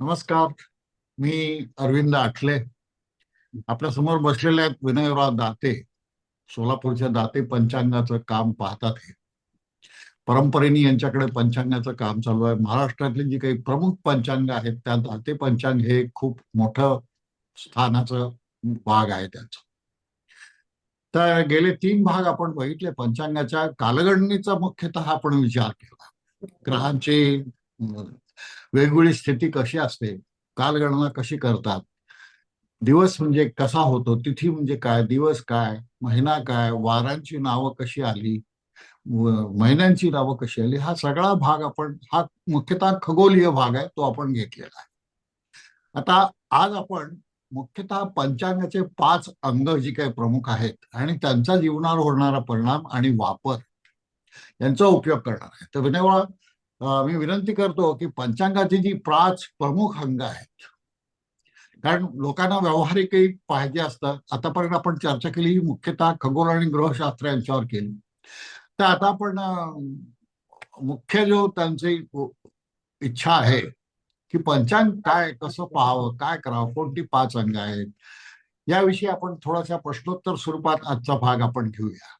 नमस्कार मी अरविंद आठले. आपल्यासमोर बसलेले आहेत विनयराव दाते सोलापूरच्या दाते पंचांगाचं काम पाहतात हे. परंपरेने यांच्याकडे पंचांगाचं काम चालू आहे. महाराष्ट्रातले जी काही प्रमुख पंचांग आहेत त्या दाते पंचांग हे खूप मोठं स्थानाचं भाग आहे त्याचं. तर गेले तीन भाग आपण बघितले. पंचांगाच्या कालगणनेचा मुख्यतः आपण विचार केला. ग्रहांची वेगवेगळी स्थिती कशी असते कालगणना कशी करतात दिवस म्हणजे कसा होतो तिथी म्हणजे काय दिवस काय महिना काय वारांची नावं कशी आली महिन्यांची नावं कशी आली हा सगळा भाग आपण हा मुख्यतः खगोलीय भाग आहे तो आपण घेतलेला आहे. आता आज आपण मुख्यतः पंचांगाचे पाच अंग जी काही प्रमुख आहेत आणि त्यांचा जीवनावर होणारा परिणाम आणि वापर यांचा उपयोग करणार आहे. तर विनयवा मी विनंती करतो की पंचांगाची जी पाच प्रमुख अंग आहेत कारण लोकांना व्यावहारिकही पाहिजे असतं. आतापर्यंत आपण चर्चा केली ही मुख्यतः खगोल आणि ग्रहशास्त्र यांच्यावर केली. तर आता आपण मुख्य जो त्यांची इच्छा आहे की पंचांग काय कसं पाहावं काय करावं कोणती पाच अंग आहेत याविषयी आपण थोडासा प्रश्नोत्तर स्वरूपात आजचा भाग आपण घेऊया.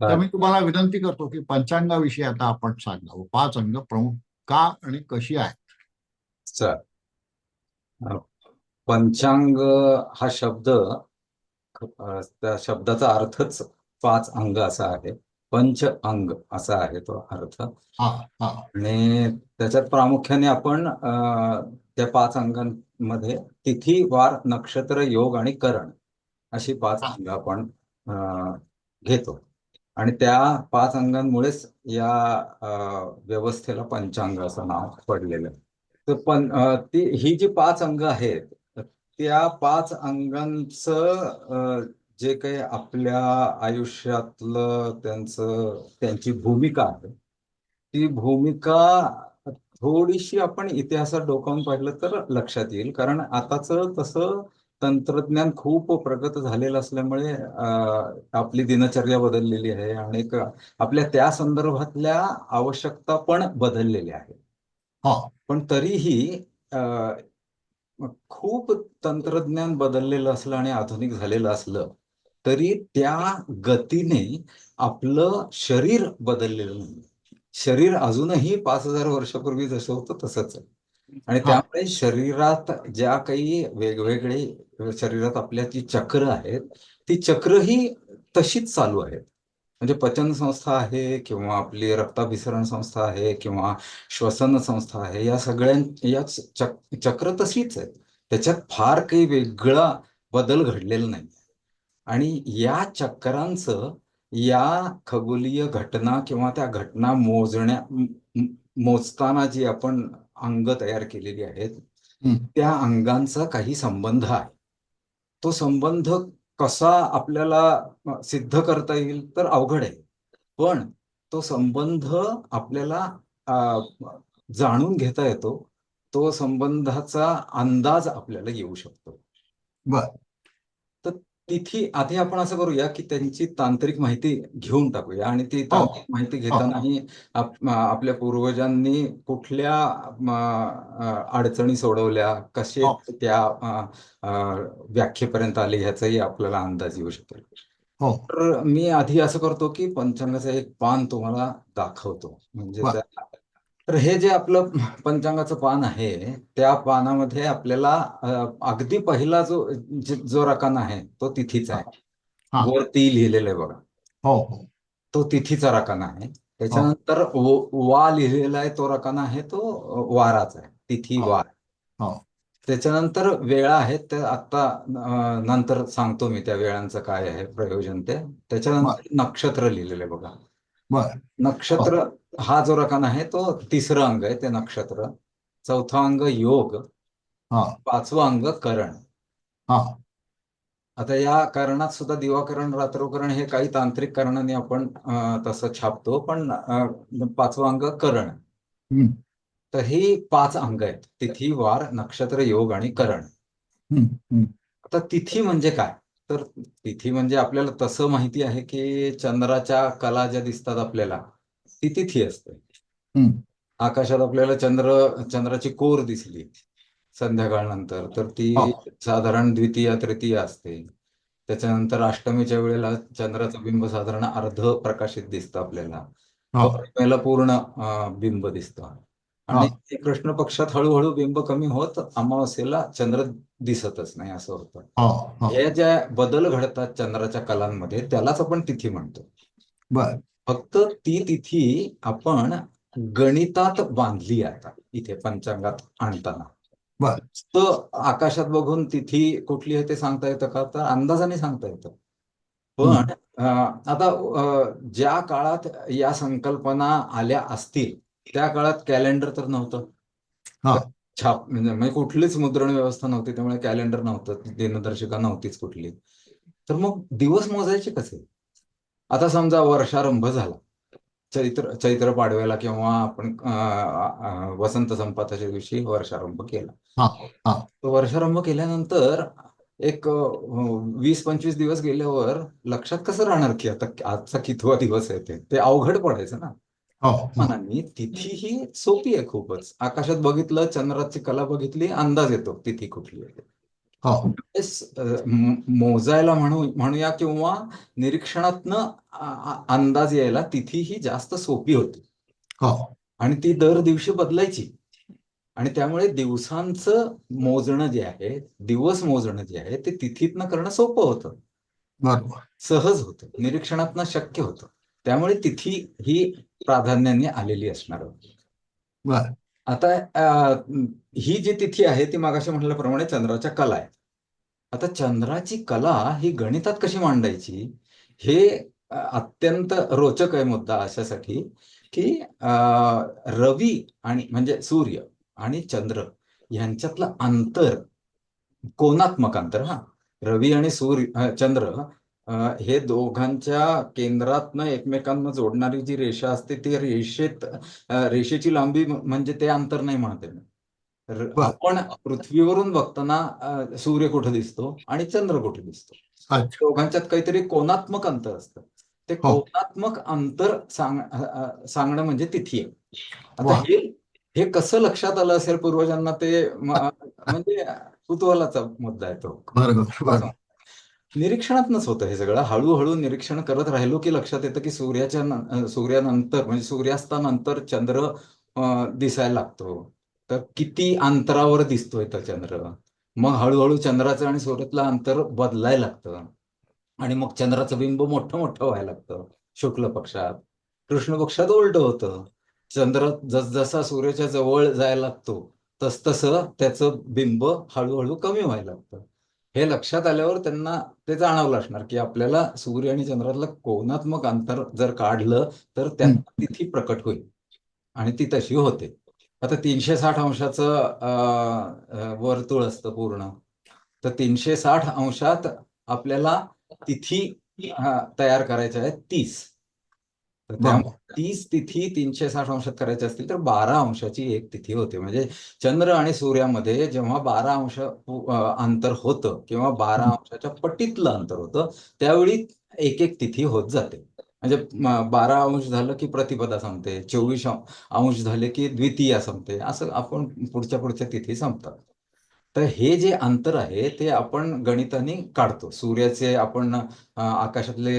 तर मी तुम्हाला विनंती करतो की पंचांगाविषयी आता आपण सांगावं. पाच अंग प्रमुख का आणि कशी आहेत? चल पंचांग हा शब्द त्या शब्दाचा अर्थच पाच अंग असा आहे. पंच अंग असा आहे तो अर्थ. आणि त्याच्यात प्रामुख्याने आपण त्या पाच अंगांमध्ये तिथी वार नक्षत्र योग आणि करण अशी पाच अंग आपण घेतो. आणि त्या पाच अंगांमुळेच या व्यवस्थेला पंचांग असं नाव पडलेलं तर पण ती ही जी पाच अंग आहेत त्या पाच अंगांचं जे काही आपल्या आयुष्यातलं त्यांचं त्यांची भूमिका आहे ती भूमिका थोडीशी आपण इतिहासात डोकावून पाहिलं तर लक्षात येईल. कारण आताच तसं तंत्रज्ञान खूप प्रगत झालेलं असल्यामुळे आपली दिनचर्या बदललेली आहे आणि आपल्या त्या संदर्भातल्या आवश्यकता पण बदललेल्या आहेत हा. पण तरीही खूप तंत्रज्ञान बदललेलं असलं आणि आधुनिक झालेलं असलं तरी त्या गतीने आपलं शरीर बदललेलं नाही शरीर अजूनही पाच हजार वर्षापूर्वी जसं होतं तसंच आहे. आणि. त्यामुळे शरीरात ज्या काही वेगवेगळे शरीरात आपल्या जी चक्र आहेत ती चक्र ही तशीच चालू आहेत. म्हणजे पचन संस्था आहे किंवा आपली रक्ताभिसरण संस्था आहे किंवा श्वसन संस्था आहे या सगळ्या या चक चक्र तशीच आहे त्याच्यात फार काही वेगळा बदल घडलेला नाही. आणि या चक्रांचं या खगोलीय घटना किंवा त्या घटना मोजण्या मोजताना जी आपण अंग तयार केलेली आहेत. त्या अंगांचा काही संबंध आहे. तो संबंध कसा आपल्याला सिद्ध करता येईल तर अवघड आहे. पण तो संबंध आपल्याला जाणून घेता येतो. तो संबंधाचा अंदाज आपल्याला येऊ शकतो. बर. तिथी आधी आपण असं करूया की त्यांची तांत्रिक माहिती घेऊन टाकूया. आणि ती तांत्रिक माहिती घेतानाही आप- आपल्या पूर्वजांनी कुठल्या अडचणी सोडवल्या कसे हो. त्या व्याख्येपर्यंत आले ह्याचाही आपल्याला अंदाज येऊ शकेल हो. तर मी आधी असं करतो की पंचांगाचं एक पान तुम्हाला दाखवतो. म्हणजे तर हे जे आपलं पंचांगाचं पान आहे त्या पानामध्ये आपल्याला अगदी पहिला जो जे- रकाना आहे तो तिथीचा आहे. हा. वरती लिहिलेलं आहे बघा. हो हो. तो तिथीचा रकाना आहे. त्याच्यानंतर व- वा लिहिलेला आहे तो रकाना आहे तो वाराचा आहे. तिथी हो. वार हो. त्याच्यानंतर वेळा आहेत ते आता नंतर सांगतो मी त्या वेळांचं काय आहे प्रयोजन ते. त्याच्यानंतर नक्षत्र लिहिलेलं आहे बघा. बर. नक्षत्र हा जो रकाना आहे तो तिसरं अंग आहे ते नक्षत्र. चौथा अंग योग. हा. पाचवं अंग करण. हा. आता या करणात सुद्धा दिवाकरण रात्रोकरण हे काही तांत्रिक कारणाने आपण तसं छापतो पण पाचवं अंग करण. तर ही पाच अंग आहेत. तिथी वार नक्षत्र योग आणि करण. आता तिथी म्हणजे काय? तर तिथी म्हणजे आपल्याला तसं माहिती आहे की चंद्राच्या कला ज्या दिसतात आपल्याला ती तिथी असते. आकाशात आपल्याला चंद्र चंद्राची कोर दिसली संध्याकाळनंतर तर ती. साधारण द्वितीया तृतीया असते. त्याच्यानंतर अष्टमीच्या वेळेला चंद्राचं बिंब साधारण अर्ध प्रकाशित दिसतं आपल्याला. पूर्ण बिंब दिसतं. आणि कृष्ण पक्षात हळूहळू बिंब कमी होत अमावास्येला चंद्र दिसतच नाही असं होतं. हो ज्या बदल घडतात चंद्राच्या कलांमध्ये त्यालाच आपण तिथी म्हणतो. बर. फक्त ती तिथी आपण गणितात बांधली आता इथे पंचांगात आणताना. बर. तर आकाशात बघून तिथी कुठली आहे ते सांगता येतं का? तर अंदाजाने सांगता येतं. पण आता ज्या काळात या संकल्पना आल्या असतील त्या काळात कॅलेंडर तर नव्हतं. हा. छाप म्हणजे म्हणजे कुठलीच मुद्रण व्यवस्था नव्हती त्यामुळे कॅलेंडर नव्हतं दिनदर्शिका नव्हतीच कुठली. तर मग दिवस मोजायचे कसे? आता समजा वर्षारंभ झाला. चैत्र चैत्र पाडव्याला किंवा आपण वसंत संपाताच्या दिवशी वर्षारंभ केला. तो वर्षारंभ केल्यानंतर एक वीस पंचवीस दिवस गेल्यावर लक्षात कसं राहणार की आता आजचा कितवा दिवस आहे ते अवघड पडायचं ना. मनाने तिथी ही सोपी आहे खूपच. आकाशात बघितलं चंद्राची कला बघितली अंदाज येतो तिथी कुठली आहे हो. मोजायला म्हणू म्हणूया किंवा निरीक्षणातनं अंदाज यायला तिथी ही जास्त सोपी होती. हो. आणि ती दर दिवशी बदलायची. आणि त्यामुळे दिवसांचं मोजणं जे आहे दिवस मोजणं जे आहे ते तिथीतनं करणं सोपं होतं. बरोबर. सहज होतं. निरीक्षणातनं शक्य होतं. त्यामुळे तिथी ही प्राधान्याने आलेली असणार होती. आता ही जी तिथी आहे ती मागाशी म्हटल्याप्रमाणे चंद्राच्या कला आहेत. आता चंद्राची कला ही गणितात कशी मांडायची? हे अत्यंत रोचक आहे मुद्दा अशासाठी की रवी आणि म्हणजे सूर्य आणि चंद्र यांच्यातलं अंतर कोनात्मक अंतर? हा रवी आणि सूर्य चंद्र हे दोघांच्या केंद्रातनं एकमेकांना जोडणारी जी रेषा असते ती रेषेत रेषेची लांबी म्हणजे ते अंतर नाही म्हणते. आपण पृथ्वीवरून बघताना सूर्य कुठे दिसतो आणि चंद्र कुठे दिसतो. दोघांच्यात काहीतरी कोनात्मक अंतर असतं. ते हो. कोनात्मक अंतर सांग सांगणं म्हणजे तिथी आहे. आता. हे हे कसं लक्षात आलं असेल पूर्वजांना ते म्हणजे कुतूहलाचा मुद्दा आहे तो. निरीक्षणातनच होतं हे सगळं. हळूहळू निरीक्षण करत राहिलो की लक्षात येतं की सूर्याच्या सूर्यानंतर म्हणजे सूर्यास्तानंतर चंद्र दिसायला लागतो. तर किती अंतरावर दिसतोय तो चंद्र? मग हळूहळू चंद्राचं आणि सूर्यातलं अंतर बदलायला लागतं. आणि मग चंद्राचं बिंब मोठं मोठं व्हायला लागतं. शुक्ल पक्षात. कृष्ण पक्षात उलट होतं. चंद्र जसजसा सूर्याच्या जवळ जायला लागतो तसतसं त्याचं बिंब हळूहळू कमी व्हायला लागतं. हे लक्षात आल्यावर त्यांना ते जाणवलं असणार की आपल्याला सूर्य आणि चंद्रातलं कोनात्मक अंतर जर काढलं तर त्यात तिथी प्रकट होईल. आणि ती तशी होते. आता तीनशे साठ अंशाचं वर्तुळ असतं पूर्ण. तर तीनशे साठ अंशात आपल्याला तिथी तयार करायच्या आहेत तीस. तर त्यामुळे बरोबर तीस तिथी तीनशे साठ अंशात करायची असतील तर बारा अंशाची एक तिथी होते. म्हणजे चंद्र आणि सूर्यामध्ये जेव्हा बारा अंश अंतर होतं किंवा बारा अंशाच्या पटीतलं अंतर होतं त्यावेळी एक एक तिथी होत जाते. म्हणजे बारा अंश झालं की प्रतिपदा संपते चोवीस अंश झाले की द्वितीया संपते असं आपण पुढच्या पुढच्या तिथी संपतात. तर हे जे अंतर आहे ते आपण गणिताने काढतो. सूर्याचे आपण आकाशातले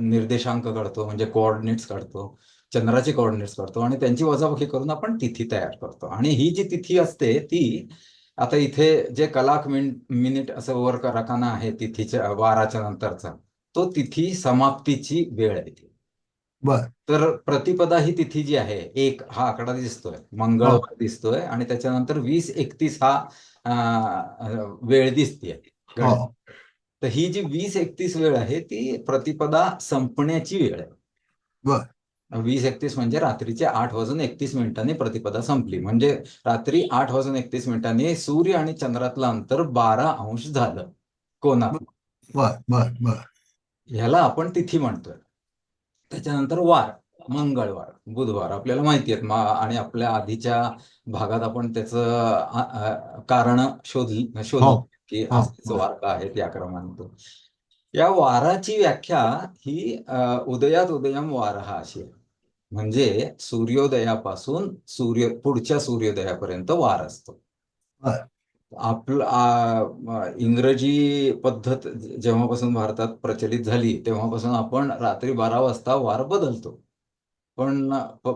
निर्देशांक काढतो म्हणजे कोऑर्डिनेट्स काढतो चंद्राचे कोऑर्डिनेट्स काढतो आणि त्यांची वजाबाकी करून आपण तिथी तयार करतो. आणि ही जी तिथी असते ती आता इथे जे कलाक मिन मिनिट असं वर रकाना आहे तिथीच्या वाराच्या नंतरचा तो तिथी समाप्तीची वेळ आहे ती. बर. तर प्रतिपदा ही तिथी जी आहे एक हा आकडा दिसतोय मंगळवार दिसतोय आणि त्याच्यानंतर वीस एकतीस हा वेळ दिसतीये. हो. तर ही जी वीस एकतीस वेळ आहे ती प्रतिपदा संपण्याची वेळ आहे. बर. वीस एकतीस म्हणजे रात्रीचे आठ वाजून एकतीस मिनिटांनी प्रतिपदा संपली. म्हणजे रात्री आठ वाजून एकतीस मिनिटांनी सूर्य आणि चंद्रातलं अंतर बारा अंश झालं. बर बर बर. ह्याला आपण तिथी म्हणतोय. त्याच्यानंतर वार मंगळवार बुधवार आपल्याला माहिती आहेत मा- आणि आपल्या आधीच्या भागात आपण त्याचं कारण शोधली हो. शोधलं की हो. वार का आहे त्या क्रमाने या वाराची व्याख्या ही उदयात उदयम वार हा अशी आहे म्हणजे सूर्योदयापासून सूर्य पुढच्या सूर्योदयापर्यंत वार असतो. आपलं इंग्रजी पद्धत जेव्हापासून भारतात प्रचलित झाली तेव्हापासून आपण रात्री बारा वाजता वार बदलतो. पण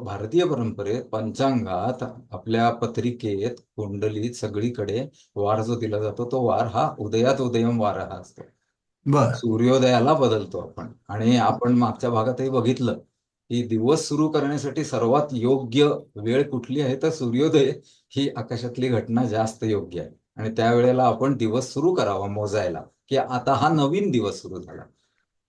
भारतीय परंपरेत पंचांगात आपल्या पत्रिकेत कुंडलीत सगळीकडे वार जो दिला जातो तो वार हा उदयात उदयम वार हा असतो. सूर्योदयाला बदलतो आपण. आणि आपण मागच्या भागातही बघितलं ही दिवस सुरू करण्यासाठी सर्वात योग्य वेळ कुठली आहे? तर सूर्योदय ही आकाशातली घटना जास्त योग्य आहे. आणि त्यावेळेला आपण दिवस सुरू करावा मोजायला की आता हा नवीन दिवस सुरू झाला.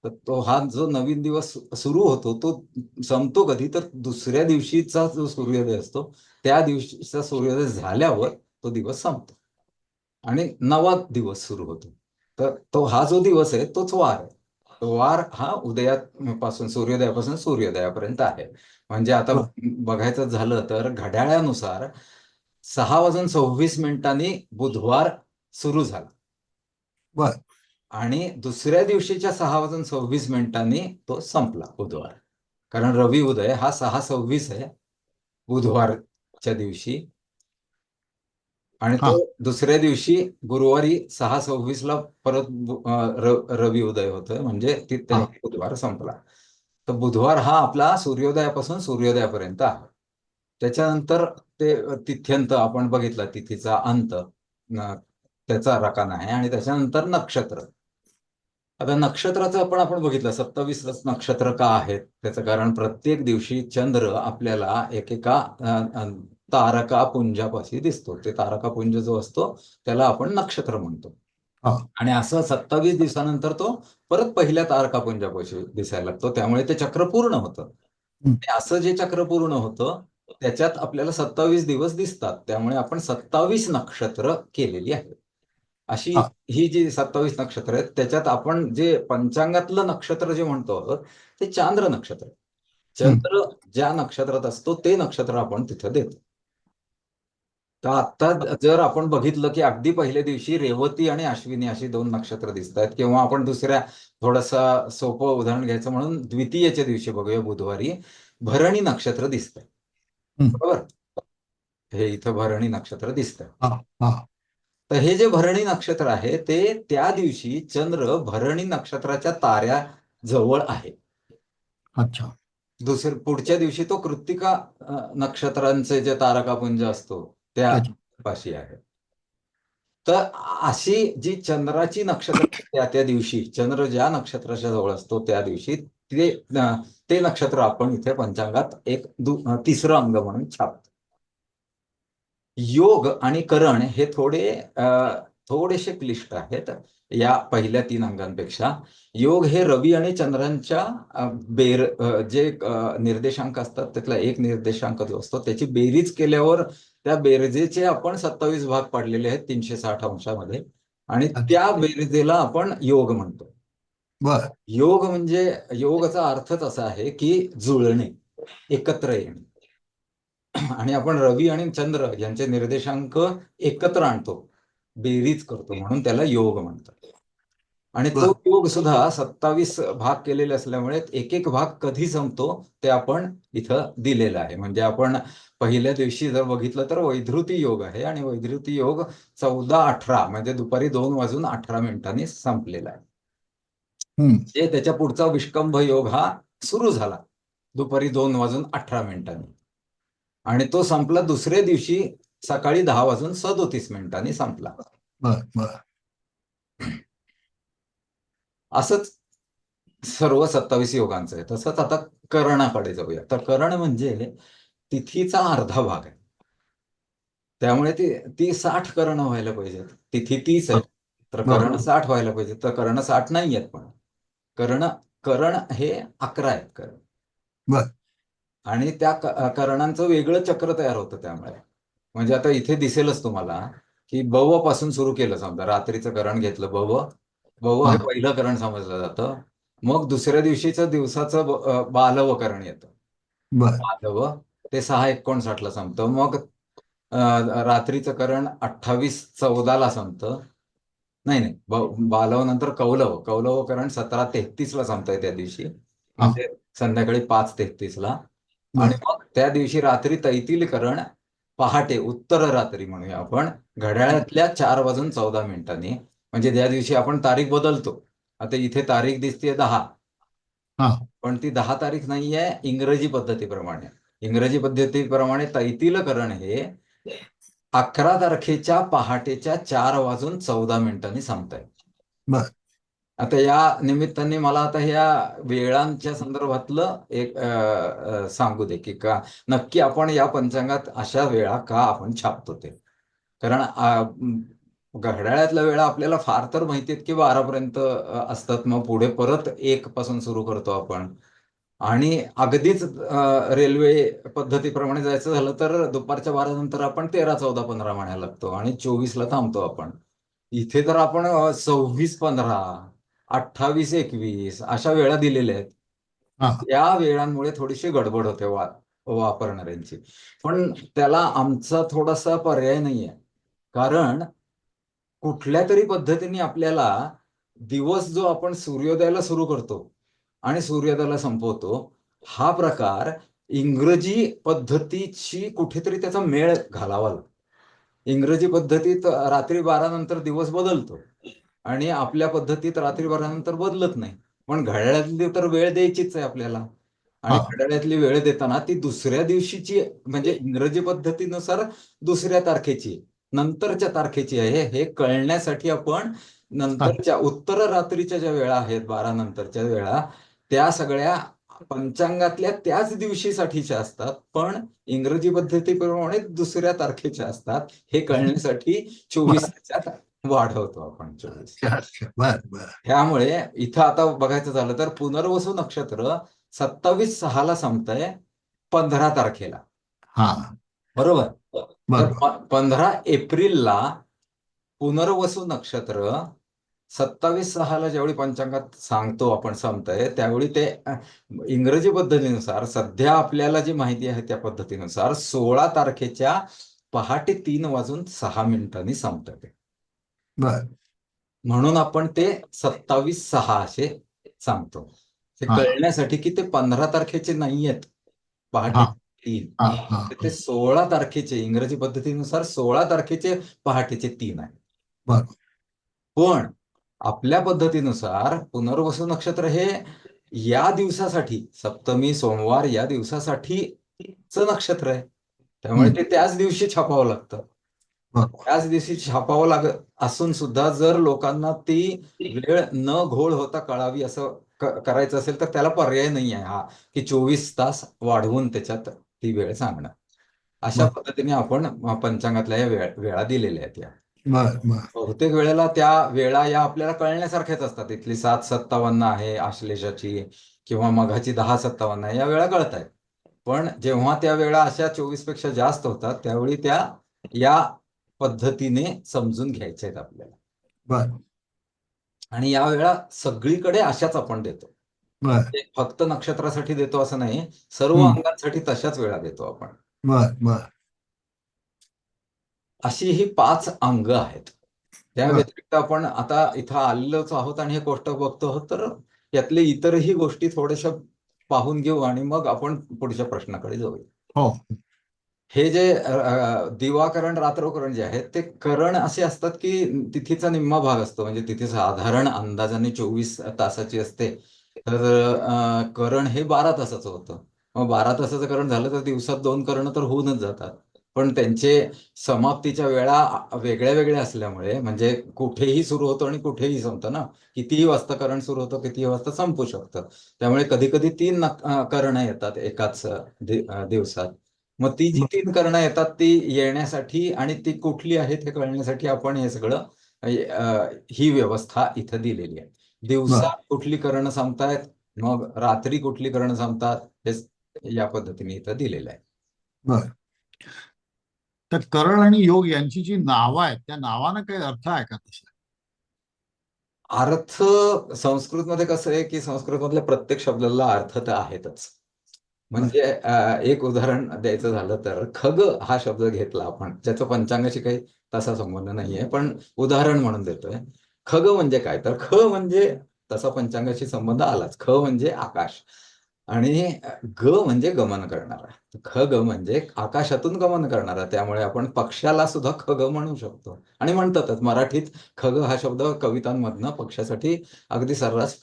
तर तो हा जो नवीन दिवस सुरू होतो तो संपतो कधी? तर दुसऱ्या दिवशीचा जो सूर्योदय असतो त्या दिवशीचा सूर्योदय झाल्यावर तो दिवस संपतो. आणि नवा दिवस सुरू होतो. तर तो हा जो दिवस आहे तोच वार आहे. वार हा उदयात पासून सूर्योदयापासून सूर्योदयापर्यंत आहे. म्हणजे आता बर. बघायचं झालं तर घड्याळानुसार सहा वाजून सव्वीस मिनिटांनी बुधवार सुरू झाला. बर. आणि दुसऱ्या दिवशीच्या सहा वाजून सव्वीस मिनिटांनी तो संपला बुधवार. कारण रवी उदय हा सहा सव्वीस आहे बुधवारच्या दिवशी. आणि. तो दुसऱ्या दिवशी गुरुवारी सहा सव्वीसला परत बु- अं, र- रवी उदय होतोय. म्हणजे ती त्या हा. बुधवार संपला. तर बुधवार हा आपला सूर्योदयापासून सूर्योदयापर्यंत आहे. त्याच्यानंतर ते तिथ्यंत आपण बघितला तिथीचा अंत त्याचा रकाना आहे आणि त्याच्यानंतर नक्षत्र. आता नक्षत्राचं आपण आपण बघितलं सत्तावीस नक्षत्र का आहेत? त्याचं कारण प्रत्येक दिवशी चंद्र आपल्याला एकेका अ, तारकापुंजापाशी दिसतो. ते तारकापुंज जो असतो त्याला आपण नक्षत्र म्हणतो. आणि असं सत्तावीस दिवसानंतर तो परत पहिल्या तारकापुंजापाशी दिसायला लागतो. त्यामुळे ते चक्र पूर्ण होतं. असं जे चक्र पूर्ण होतं त्याच्यात आपल्याला सत्तावीस दिवस दिसतात. त्यामुळे आपण सत्तावीस नक्षत्र केलेली आहेत. अशी हा. जी सत्तावीस नक्षत्र आहेत त्याच्यात आपण जे पंचांगातलं नक्षत्र जे म्हणतो आहोत ते चांद्र नक्षत्र. चंद्र ज्या नक्षत्रात असतो ते नक्षत्र आपण तिथं देतो. तर आता जर आपण बघितलं की अगदी पहिल्या दिवशी रेवती आणि अश्विनी अशी दोन नक्षत्र दिसत आहेत किंवा आपण दुसऱ्या थोडंसं सोपं उदाहरण घ्यायचं म्हणून द्वितीयच्या दिवशी बघूया बुधवारी भरणी नक्षत्र दिसतंय. हम्म. बरोबर? हे इथं भरणी नक्षत्र दिसतंय. हा हा. तर हे जे भरणी नक्षत्र आहे ते त्या दिवशी चंद्र भरणी नक्षत्राच्या ताऱ्या जवळ आहे. अच्छा. दुसऱ्या पुढच्या दिवशी तो कृत्तिका अ, नक्षत्रांचे जे तारकापुंज असतो त्या. पाशी आहे तर अशी जी चंद्राची नक्षत्र त्या त्या दिवशी चंद्र ज्या नक्षत्राच्या जवळ असतो त्या दिवशी ते ते नक्षत्र आपण इथे पंचांगात एक तिसरं अंग म्हणून छापतो योग आणि करण हे थोडे थोडेसे क्लिष्ट आहेत. या पहिल्या तीन अंगांपेक्षा. योग हे रवी आणि चंद्रांच्या बेर जे निर्देशांक असतात त्यातला एक निर्देशांक जो असतो त्याची बेरीज केल्यावर त्या बेरजेचे आपण सत्तावीस भाग पाडलेले आहेत तीनशे साठ अंशामध्ये. आणि. त्या बेरजेला आपण योग म्हणतो. बर. योग म्हणजे योगचा अर्थच असा आहे की जुळणे एकत्र येणे. आणि आपण रवी आणि चंद्र यांचे निर्देशांक एकत्र आणतो. बेरीज करतो म्हणून त्याला योग म्हणतात. आणि तो योग सुद्धा सत्तावीस भाग केलेले असल्यामुळे एक एक भाग कधी संपतो ते आपण इथं दिलेलं आहे. म्हणजे आपण पहिल्या दिवशी जर बघितलं तर वैधृती योग आहे आणि वैधृती योग चौदा अठरा म्हणजे दुपारी दोन वाजून अठरा मिनिटांनी संपलेला आहे. हम्म. जे त्याच्या पुढचा विष्कंभ योग हा सुरू झाला दुपारी दोन वाजून अठरा मिनिटांनी. आणि तो संपला दुसऱ्या दिवशी सकाळी दहा वाजून सदोतीस मिनिटांनी संपला. असंच सर्व सत्तावीस योगांचं आहे. तसंच आता कर्णाकडे जाऊया. तर कर्ण म्हणजे तिथीचा अर्धा भाग आहे. त्यामुळे ती ती साठ कर्ण व्हायला पाहिजेत. तिथी तीस आहे. तर. कर्ण साठ व्हायला पाहिजे तर कर्ण साठ नाही आहेत पण. कर्ण कर्ण हे अकरा आहेत. कर्ण. आणि त्या कर्णांचं वेगळं चक्र तयार होतं त्यामुळे. म्हणजे आता इथे दिसेलच तुम्हाला की बवपासून सुरू केलं समजा. रात्रीचं करण घेतलं बव बव हे. पहिलं करण समजलं जातं. मग दुसऱ्या दिवशीचं दिवसाचं बालव करण येतं. बालव ते सहा एकोणसाठला संपतं. मग रात्रीचं करण अठ्ठावीस चौदाला संपतं. नाही नाही. बालव नंतर कौलव. कौलव करण सतरा तेहतीसला संपतंय त्या दिवशी. म्हणजे संध्याकाळी पाच तेहतीसला. बर. आणि मग त्या दिवशी रात्री तैतील करण पहाटे उत्तर रात्री म्हणूया आपण. घड्याळातल्या चार वाजून चौदा मिनिटांनी. म्हणजे ज्या दिवशी आपण तारीख बदलतो. आता इथे तारीख दिसते दहा. हा. पण ती दहा तारीख नाहीये इंग्रजी पद्धतीप्रमाणे. इंग्रजी पद्धतीप्रमाणे तैतिलकरण हे अकरा तारखेच्या पहाटेच्या चार वाजून चौदा मिनिटांनी संपतंय. बर. आता या निमित्ताने मला आता ह्या वेळांच्या संदर्भातलं एक सांगू दे की का? नक्की आपण या पंचांगात अशा वेळा का आपण छापतो ते? कारण घड्याळ्यातल्या वेळा आपल्याला फार तर माहिती आहेत की बारापर्यंत असतात. मग पुढे परत एक पासून सुरू करतो आपण. आणि अगदीच रेल्वे पद्धतीप्रमाणे जायचं झालं तर दुपारच्या बारा नंतर आपण तेरा चौदा पंधरा म्हणायला लागतो आणि चोवीसला थांबतो आपण. इथे तर आपण सव्वीस पंधरा अठ्ठावीस एकवीस अशा वेळा दिलेल्या आहेत. हा. या वेळांमुळे थोडीशी गडबड होते वा वापरणाऱ्यांची. पण त्याला आमचा थोडासा पर्याय नाहीये. कारण कुठल्या तरी पद्धतीने आपल्याला दिवस जो आपण सूर्योदयाला सुरू करतो आणि सूर्योदयाला संपवतो हा प्रकार इंग्रजी पद्धतीची कुठेतरी त्याचा मेळ घालावा लागतो. इंग्रजी पद्धतीत रात्री बारा नंतर दिवस बदलतो. आणि आपल्या पद्धतीत रात्री बारा नंतर बदलत नाही. पण घड्याळातली तर वेळ द्यायचीच आहे आपल्याला. आणि. घड्याळातली वेळ देताना ती दुसऱ्या दिवशीची म्हणजे इंग्रजी पद्धतीनुसार दुसऱ्या तारखेची नंतरच्या तारखेची आहे. हे कळण्यासाठी आपण नंतरच्या उत्तर रात्रीच्या ज्या वेळा आहेत बारा नंतरच्या वेळा त्या सगळ्या पंचांगातल्या त्याच दिवशीसाठीच्या असतात. पण इंग्रजी पद्धतीप्रमाणे दुसऱ्या तारखेच्या असतात. हे कळण्यासाठी चोवीस त्याच्यात वाढवतो आपण बर बर. त्यामुळे इथं आता बघायचं झालं तर पुनर्वसू नक्षत्र सत्तावीस सहाला संपतंय पंधरा तारखेला. हा. बरोबर? तर पंधरा एप्रिलला पुनर्वसू नक्षत्र सत्तावीस सहाला ज्यावेळी पंचांगात सांगतो आपण संपतंय त्यावेळी ते इंग्रजी पद्धतीनुसार सध्या आपल्याला जी माहिती आहे त्या पद्धतीनुसार सोळा तारखेच्या पहाटे तीन वाजून सहा मिनिटांनी संपतं ते. बर. म्हणून आपण ते सत्तावीस सहा असे सांगतो. हा. कळण्यासाठी की ते पंधरा तारखेचे नाही आहेत पहाटे हा. तीन. हा हा तर ते सोळा तारखेचे इंग्रजी पद्धतीनुसार सोळा तारखेचे पहाटेचे तीन आहे बर. पण आपल्या पद्धतीनुसार पुनर्वसू नक्षत्र हे या दिवसासाठी सप्तमी सोमवार या दिवसासाठीच नक्षत्र आहे. त्यामुळे ते त्याच दिवशी छापावं लागतं. त्याच दिवशी छापावं लागत असून सुद्धा जर लोकांना ती वेळ न घोळ होता कळावी असं करायचं असेल तर त्याला पर्याय नाही आहे हा की चोवीस तास वाढवून त्याच्यात ती वेळ सांगणं. अशा. पद्धतीने आपण पंचांगातल्या या वेळ दिलेल्या आहेत या. बहुतेक वेळेला त्या वेळा या आपल्याला कळण्यासारख्याच असतात. इथली सात सत्तावन्न आहे आश्लेषाची किंवा मघाची दहा सत्तावन्न आहे या वेळा कळत आहेत पण जेव्हा त्या वेळा अशा चोवीसपेक्षा जास्त होतात त्यावेळी त्या या पद्धतीने समजून घ्यायच्या आहेत आपल्याला. बर. आणि या वेळा सगळीकडे अशाच आपण देतो. बर. ते फक्त नक्षत्रासाठी देतो असं नाही सर्व हम्म. अंगांसाठी तशाच वेळा देतो आपण. बर बर. अशी ही पाच अंग आहेत. त्या. व्यतिरिक्त आपण आता इथं आलेलोच आहोत आणि हे कोष्टक बघतो आहोत तर यातले इतरही गोष्टी थोड्याशा पाहून घेऊ आणि मग आपण पुढच्या प्रश्नाकडे जाऊया. हो. हे जे दिवाकरण रात्रकरण जे आहेत ते करण असे असतात की तिथीचा निम्मा भाग असतो. म्हणजे तिथे साधारण अंदाजाने चोवीस तासाची असते. तर करण हे बारा तासाचं होतं. मग बारा तासाचं करण झालं तर दिवसात दोन करण तर होऊनच जातात. पण त्यांचे समाप्तीच्या वेळा वेगळ्या वेगळ्या असल्यामुळे म्हणजे कुठेही सुरू होतं आणि कुठेही संपतं ना. कितीही वाजता करण सुरू होतं कितीही वाजता संपू शकतं. त्यामुळे कधी कधी तीन करणं येतात एकाच दिवसात. मग ती जी तीन करणं येतात ती येण्यासाठी आणि ती कुठली आहेत हे कळण्यासाठी आपण हे सगळं ही व्यवस्था इथं दिलेली आहे. दिवसा कुठली करणं सांगतायत मग रात्री कुठली करणं सांगतात हे या पद्धतीने इथं दिलेलं आहे. बर. तर करण आणि योग यांची जी नावं आहेत त्या नावानं काही अर्थ आहे का तसं? अर्थ संस्कृतमध्ये कसं आहे की संस्कृतमधल्या प्रत्येक शब्दाला अर्थ तर आहेतच. म्हणजे एक उदाहरण द्यायचं झालं तर खग हा शब्द घेतला आपण. ज्याचा पंचांगाशी काही तसा संबंध नाहीये पण उदाहरण म्हणून देतोय. खग म्हणजे काय? तर ख म्हणजे तसा पंचांगाशी संबंध आलाच. ख म्हणजे आकाश. आणि ग म्हणजे गमन करणारा. ख ग म्हणजे आकाशातून गमन करणारा. त्यामुळे आपण पक्षाला सुद्धा ख ग म्हणू शकतो. आणि म्हणतातच मराठीत खग हा शब्द कवितांमधनं पक्षासाठी अगदी सर्रास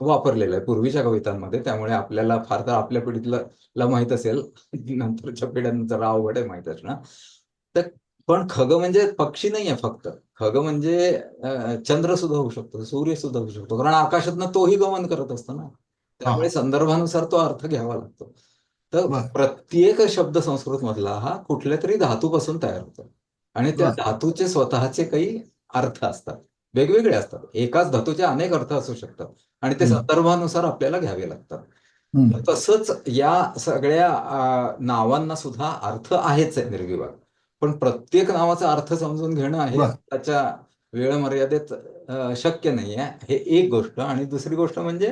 वापरलेला आहे. पूर्वीच्या कवितांमध्ये त्यामुळे आपल्याला फार तर आपल्या पिढीतलं माहीत असेल. नंतरच्या पिढ्यांना जरा अवघड आहे माहीत असणं तर पण खग म्हणजे पक्षी नाहीये फक्त. खग म्हणजे चंद्र सुद्धा होऊ शकतो सूर्य सुद्धा होऊ शकतो. कारण आकाशातनं तोही गमन करत असतो ना. त्यामुळे संदर्भानुसार तो अर्थ घ्यावा लागतो. तर. प्रत्येक शब्द संस्कृत मधला हा कुठल्या तरी धातूपासून तयार होतो. आणि त्या. धातूचे स्वतःचे काही अर्थ असतात. वेगवेगळे असतात. एकाच धातूचे अनेक अर्थ असू शकतात. आणि ते. संदर्भानुसार आपल्याला घ्यावे लागतात. तसंच या सगळ्या नावांना सुद्धा अर्थ आहेच आहे निर्विवाद. पण प्रत्येक नावाचा अर्थ समजून घेणं हे. त्याच्या वेळ मर्यादेत शक्य नाहीये. हे एक गोष्ट. आणि दुसरी गोष्ट म्हणजे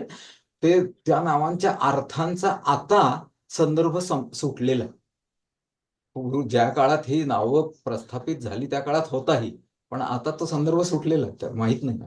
ते त्या नावांच्या अर्थांचा आता संदर्भ सुटलेला ज्या काळात ही नावं प्रस्थापित झाली त्या काळात होताही पण आता तो संदर्भ सुटलेला माहीत नाही.